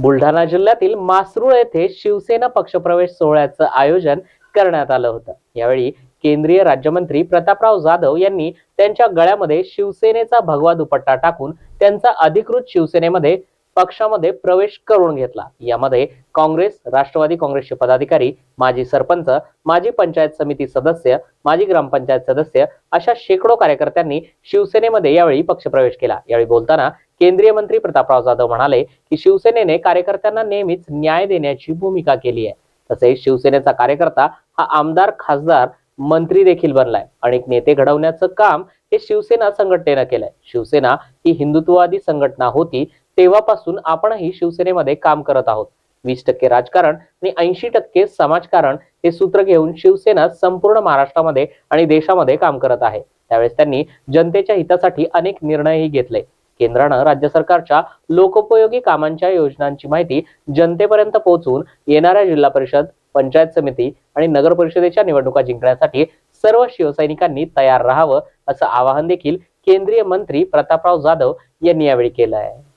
बुलढाणा जिल्ह्यातील मासरूळ येथे शिवसेना पक्षप्रवेश सोहळ्याचं आयोजन करण्यात आलं होतं. यावेळी केंद्रीय राज्यमंत्री प्रतापराव जाधव यांनी त्यांच्या गळ्यामध्ये शिवसेनेचा भगवा दुपट्टा टाकून त्यांचा अधिकृत शिवसेनेमध्ये पक्षामध्ये प्रवेश करून घेतला. यामध्ये काँग्रेस राष्ट्रवादी काँग्रेसचे पदाधिकारी माजी सरपंच माजी पंचायत समिती सदस्य माजी ग्रामपंचायत सदस्य अशा शेकडो कार्यकर्त्यांनी शिवसेनेमध्ये यावेळी पक्षप्रवेश केला. यावेळी बोलताना केंद्रीय मंत्री प्रतापराव जाधव म्हणाले की शिवसेनेने कार्यकर्त्यांना नेहमीच न्याय देण्याची भूमिका केली आहे. तसेच शिवसेनेचा कार्यकर्ता हा आमदार खासदार मंत्री देखील बनलाय. अनेक नेते घडवण्याचं काम हे शिवसेना संघटनेनं केलंय. शिवसेना ही हिंदुत्ववादी संघटना होती तेव्हापासून आपणही शिवसेनेमध्ये काम करत आहोत. वीस टक्के राजकारण आणि ऐंशी टक्के समाजकारण हे सूत्र घेऊन शिवसेना संपूर्ण महाराष्ट्रामध्ये आणि देशामध्ये काम करत आहे. त्यावेळेस त्यांनी जनतेच्या हितासाठी अनेक निर्णयही घेतले. केंद्रानं राज्य सरकारच्या लोकोपयोगी कामांच्या योजनांची माहिती जनतेपर्यंत पोहोचवून येणाऱ्या जिल्हा परिषद पंचायत समिती आणि नगर परिषदेच्या निवडणुका जिंकण्यासाठी सर्व शिवसैनिकांनी तयार राहावं असं आवाहन देखील केंद्रीय मंत्री प्रतापराव जाधव यांनी यावेळी केलं आहे.